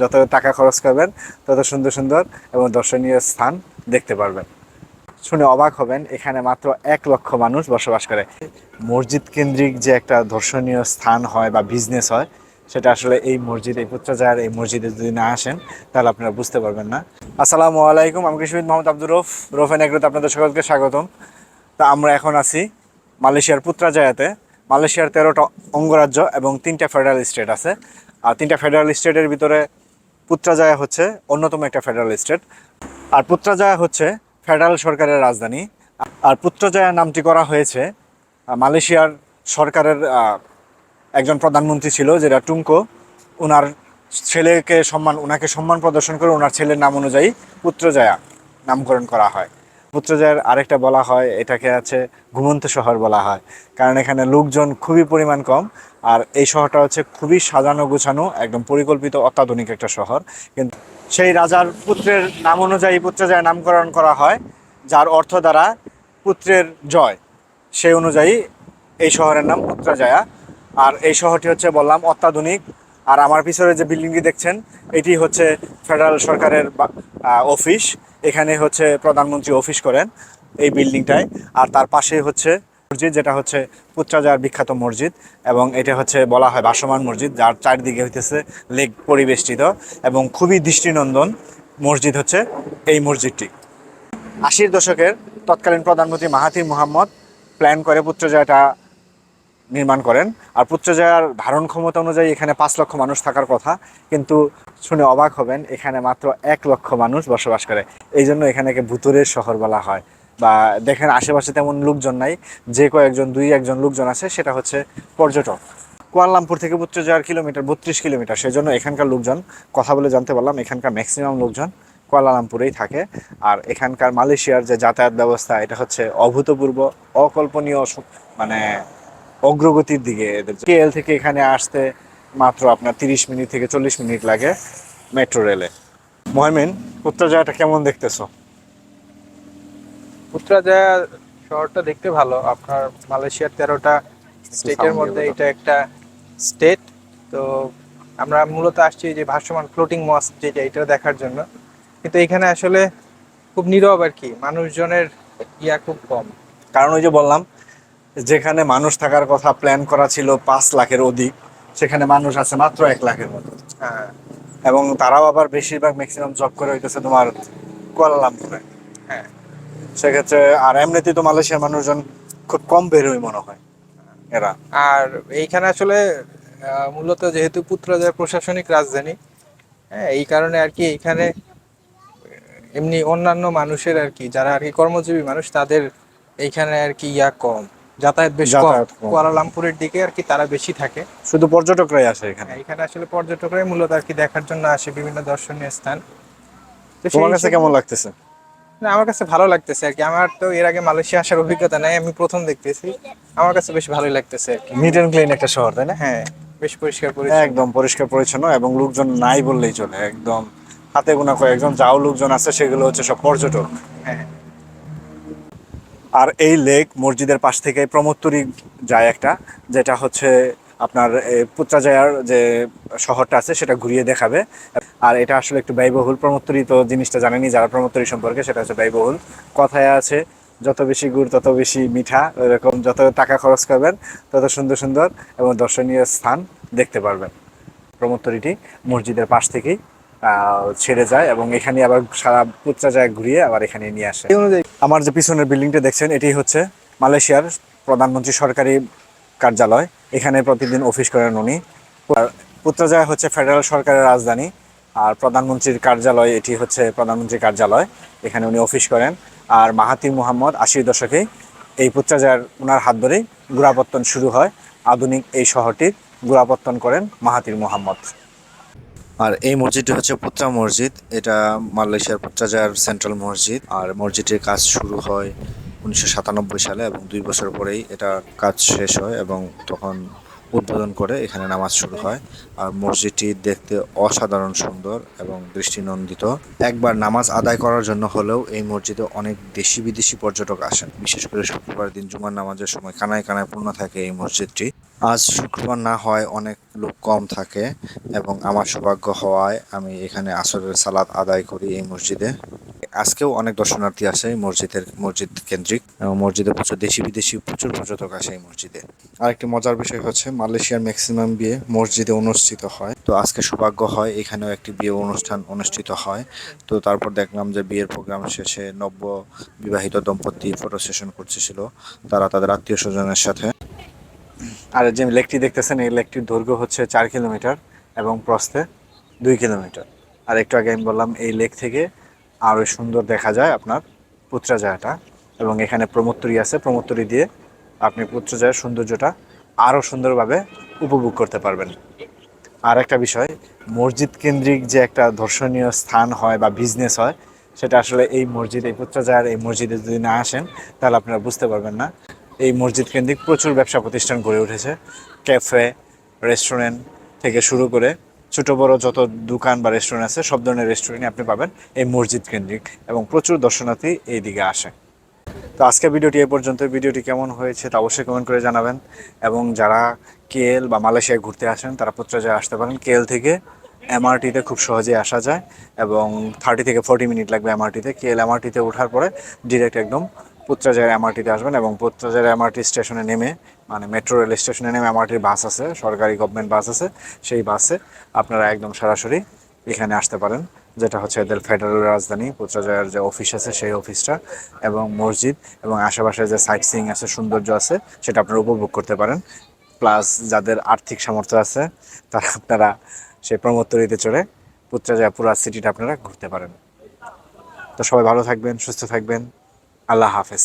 যত টাকা খরচ করবেন, তত সুন্দর সুন্দর এবং দর্শনীয় স্থান দেখতে পারবেন। শুনে অবাক হবেন, এখানে মাত্র এক লক্ষ মানুষ বসবাস করে। মসজিদ কেন্দ্রিক যে একটা দর্শনীয় স্থান হয় বা বিজনেস হয়, সেটা আসলে এই মসজিদ, এই পুত্রজার এই মসজিদে যদি না আসেন, তাহলে আপনারা বুঝতে পারবেন না। আসসালামু আলাইকুম, আমি কৃষিবিদ মোহাম্মদ আব্দুর রফ রফেন এগ্রোতে আপনাদের সকলকে স্বাগতম। তা আমরা এখন আছি মালয়েশিয়ার পুত্রাজায়াতে। মালয়েশিয়ার তেরোটা অঙ্গরাজ্য এবং তিনটা ফেডারেল স্টেট আছে। আর তিনটা ফেডারেল স্টেটের ভিতরে পুত্রাজায়া হচ্ছে অন্যতম একটা ফেডারেল স্টেট। আর পুত্রাজায়া হচ্ছে ফেডারেল সরকারের রাজধানী। আর পুত্রজায়া নামটি করা হয়েছে মালয়েশিয়ার সরকারের একজন প্রধানমন্ত্রী ছিল, যেটা টুঙ্কো। ওনার ছেলেকে সম্মান ওনাকে সম্মান প্রদর্শন করে ওনার ছেলের নাম অনুযায়ী পুত্রজায়া নামকরণ করা হয়। পুত্রজায়ার আরেকটা বলা হয়, এটাকে আছে ঘুমন্ত শহর বলা হয়। কারণ এখানে লোকজন খুবই পরিমাণ কম, আর এই শহরটা হচ্ছে খুবই সাজানো গুছানো, একদম পরিকল্পিত অত্যাধুনিক একটা শহর। কিন্তু সেই রাজার পুত্রের নাম অনুযায়ী পুত্রজায়া নামকরণ করা হয়, যার অর্থ দ্বারা পুত্রের জয়। সেই অনুযায়ী এই শহরের নাম পুত্রজায়া। আর এই শহরটি হচ্ছে বললাম অত্যাধুনিক আর আমার পিছনে যে বিল্ডিংটি দেখছেন, এটি হচ্ছে ফেডারেল সরকারের অফিস এখানে হচ্ছে প্রধানমন্ত্রী অফিস করেন এই বিল্ডিংটায় আর তার পাশে হচ্ছে মসজিদ, যেটা হচ্ছে পুত্রাজার বিখ্যাত মসজিদ, এবং এটা হচ্ছে বলা হয় ভাসমান মসজিদ, যার চারদিকে হইতেছে লেক পরিবেষ্টিত এবং খুবই দৃষ্টিনন্দন মসজিদ হচ্ছে এই মসজিদটি। আশির দশকের তৎকালীন প্রধানমন্ত্রী মাহাথির মোহাম্মদ প্ল্যান করে পুত্রজয়টা নির্মাণ করেন। আর পুত্রজয়ার ধারণ ক্ষমতা অনুযায়ী এখানে পাঁচ লক্ষ মানুষ থাকার কথা। কিন্তু শুনে অবাক হবেন, এখানে মাত্র এক লক্ষ মানুষ বসবাস করে। এই জন্য এখানেকে ভুতুরের শহর বলা হয়। বা দেখেন, আশেপাশে তেমন লোকজন নাই। যে কয়েকজন, দুই একজন লোকজন আছে, সেটা হচ্ছে পর্যটক। কুয়ালালামপুর থেকে পুত্রজয়ার কিলোমিটার, বত্রিশ কিলোমিটার। সেই জন্য এখানকার লোকজন, কথা বলে জানতে পারলাম, এখানকার ম্যাক্সিমাম লোকজন কুয়ালালামপুরেই থাকে। আর এখানকার মালয়েশিয়ার যে যাতায়াত ব্যবস্থা, এটা হচ্ছে অভূতপূর্ব, অকল্পনীয় মানে অগ্রগতির দিকে এদের কেএল থেকে এখানে আসতে মাত্র আপনার তিরিশ মিনিট থেকে চল্লিশ মিনিট লাগে মেট্রো রেলে। মহমিন পুত্রজয়াটা কেমন দেখতেছো? পুত্রাজায়া শহরটা দেখতে ভালো। আপনার মালয়েশিয়ার তেরোটা স্টেটের মধ্যে এটা একটা স্টেট। তো আমরা মূলত আসছি যে ভাসমান ফ্লোটিং মস্ক যেটা এটা দেখার জন্য। কিন্তু এখানে আসলে খুব নীরব আর কি। মানুষজনের ইয়া খুব কম। কারণ ওই যে বললাম যেখানে মানুষ থাকার কথা প্ল্যান করা ছিল পাঁচ লাখের অধিক সেখানে মানুষ আছে মাত্র এক লাখের মতো। হ্যাঁ। এবং তারাও আবার বেশিরভাগ ম্যাক্সিমাম জব করে হইতেছে তোমার কুয়ালালামপুরে। হ্যাঁ। সেক্ষেত্রে আর এমনিতে তো মালয়েশিয়ার মানুষজন খুব কম বেরোয় মনে হয় এরা। আর এইখানে আসলে মূলত যেহেতু পুত্রজায়া প্রশাসনিক রাজধানী হ্যাঁ এই কারণে আর কি এখানে এমনি অন্যান্য মানুষের আর কি যারা আর কি কর্মজীবী মানুষ তাদের এইখানে আর কি ইয়া কম। যাতায়াত বেশ কুয়ালালামপুরের দিকে আর কি তারা বেশি থাকে। শুধু পর্যটকরাই আসে এখানে। এখানে আসলে পর্যটকরাই মূলত আর কি দেখার জন্য আসে বিভিন্ন দর্শনীয় স্থান। তোমার কাছে কেমন লাগতেছে? না, আমার কাছে ভালো লাগতেছে আর কি। আমার তো এর আগে মালয়েশিয়া আসার অভিজ্ঞতা নাই আমি প্রথম দেখতেছি। আমার কাছে বেশ ভালোই লাগতেছে আর কি। নিট অ্যান্ড ক্লিন একটা শহর তাই না? হ্যাঁ বেশ পরিষ্কার পরিচ্ছন্ন। একদম পরিষ্কার পরিচ্ছন্ন এবং লোকজন নাই বললেই চলে একদম হাতে গোনা কয়েকজন যাও লোকজন আছে সেগুলো হচ্ছে সব পর্যটক। হ্যাঁ। আর এই লেক মসজিদের পাশ থেকে প্রমোত্তরি যায় একটা, যেটা হচ্ছে আপনার পুত্রাজায়ার যে শহরটা আছে সেটা ঘুরিয়ে দেখাবে। আর এটা আসলে একটু ব্যয়বহুল। প্রমোত্তরি তো জিনিসটা জানেনি যারা প্রমোত্তরি সম্পর্কে, সেটা হচ্ছে ব্যয়বহুল। কথায় আছে, যত বেশি গুড়, তত বেশি মিঠা। এরকম, যত টাকা খরচ করবেন, তত সুন্দর সুন্দর এবং দর্শনীয় স্থান দেখতে পারবেন। প্রমোত্তরিটি মসজিদের পাশ থেকেই ছেড়ে যায় এবং এখানে আবার সারা পুত্রাজায় ঘুরিয়ে আবার এখানে নিয়ে আসে। এই অনুযায়ী আমার যে পিছনের বিল্ডিংটা দেখছেন, এটি হচ্ছে মালয়েশিয়ার প্রধানমন্ত্রী সরকারি কার্যালয়। এখানে প্রতিদিন অফিস করেন উনি। আর হচ্ছে ফেডারেল সরকারের রাজধানী। আর প্রধানমন্ত্রীর কার্যালয়, এটি হচ্ছে প্রধানমন্ত্রীর কার্যালয়। এখানে উনি অফিস করেন। আর মাহাতির মোহাম্মদ আশির দশকে এই পুত্রজায়ার ওনার হাত ধরেই গোড়াপত্তন শুরু হয়। আধুনিক এই শহরটির গোড়াপত্তন করেন মাহাতির মোহাম্মদ। আর এই মসজিদটি হচ্ছে পুত্রা মসজিদ। এটা মালয়েশিয়ার পুত্রাজার সেন্ট্রাল মসজিদ। আর মসজিদটির কাজ শুরু হয় উনিশশো সাতানব্বই সালে এবং দুই বছর পরেই এটা কাজ শেষ হয় এবং তখন উদ্বোধন করে এখানে নামাজ শুরু হয়। আর মসজিদটি দেখতে অসাধারণ সুন্দর এবং দৃষ্টিনন্দিত। একবার নামাজ আদায় করার জন্য হলেও এই মসজিদে অনেক দেশি বিদেশি পর্যটক আসেন। বিশেষ করে শুক্রবার দিন জুমার নামাজের সময় কানায় কানায় পূর্ণ থাকে এই মসজিদটি। আজ শুক্রবার না হয় অনেক লোক কম থাকে এবং আমার সৌভাগ্য হওয়ায় আমি এখানে আসরের সালাদ আদায় করি এই মসজিদে। আজকেও অনেক দর্শনার্থী আসে মসজিদের, মসজিদ কেন্দ্রিক মসজিদে প্রচুর দেশি বিদেশি, প্রচুর পর্যটক আসে এই মসজিদে। আরেকটি মজার বিষয় হচ্ছে মালয়েশিয়ার ম্যাক্সিমাম বিয়ে মসজিদে অনুষ্ঠিত হয়। তো আজকে সৌভাগ্য হয়, এখানেও একটি বিয়ে অনুষ্ঠান অনুষ্ঠিত হয়। তো তারপর দেখলাম যে বিয়ের প্রোগ্রাম শেষে নব্য বিবাহিত দম্পতি ফটো সেশন করতেছিল, তারা তাদের আত্মীয় স্বজনের সাথে। আর যে লেকটি দেখতেছেন, এই লেকটির দৈর্ঘ্য হচ্ছে চার কিলোমিটার এবং প্রস্থে দুই কিলোমিটার। আর একটু আগে আমি বললাম, এই লেক থেকে আরও সুন্দর দেখা যায় আপনার পুত্রাজায়টা এবং এখানে প্রমোত্তরি আছে। প্রমোত্তরি দিয়ে আপনি পুত্রজায়ের সৌন্দর্যটা আরও সুন্দরভাবে উপভোগ করতে পারবেন। আর একটা বিষয়, মসজিদ কেন্দ্রিক যে একটা দর্শনীয় স্থান হয় বা বিজনেস হয়, সেটা আসলে এই মসজিদ, এই পুত্রজায়ের এই মসজিদে যদি না আসেন, তাহলে আপনারা বুঝতে পারবেন না। এই মসজিদ কেন্দ্রিক প্রচুর ব্যবসা প্রতিষ্ঠান গড়ে উঠেছে। ক্যাফে, রেস্টুরেন্ট থেকে শুরু করে ছোট বড় যত দোকান বা রেস্টুরেন্ট আছে, সব ধরনের রেস্টুরেন্টে আপনি পাবেন এই মসজিদ কেন্দ্রিক এবং প্রচুর দর্শনার্থী এই দিকে আসে। তো আজকে ভিডিওটি এ পর্যন্ত। ভিডিওটি কেমন হয়েছে তা অবশ্যই কমেন্ট করে জানাবেন। এবং যারা কেএল বা মালয়েশিয়ায় ঘুরতে আসেন, তারা পুত্রজায় আসতে পারেন। কেএল থেকে এমআরটিতে খুব সহজে আসা যায় এবং থার্টি থেকে ফর্টি মিনিট লাগবে এমআরটিতে কেএল এমআরটিতে ওঠার পরে ডিরেক্ট একদম পুত্রাজায়ের এমআরটিতে আসবেন এবং পুত্রাজায়ের এমআরটি স্টেশনে নেমে মানে মেট্রো রেল স্টেশনে নেমে এমআরটির বাস আছে, সরকারি গভর্নমেন্ট বাস আছে। সেই বাসে আপনারা একদম সরাসরি এখানে আসতে পারেন, যেটা হচ্ছে এদের ফেডারেল রাজধানী পুত্রাজয়ের যে অফিস আছে, সেই অফিসটা এবং মসজিদ এবং আশেপাশে যে সাইট সিইং আছে, সৌন্দর্য আছে, সেটা আপনারা উপভোগ করতে পারেন। প্লাস যাদের আর্থিক সামর্থ্য আছে, তারা আপনারা সেই প্রমোত্তরিতে চড়ে পুত্রাজয়া পুরা সিটিটা আপনারা ঘুরতে পারেন। তো সবাই ভালো থাকবেন, সুস্থ থাকবেন। আল্লাহ হাফেজ।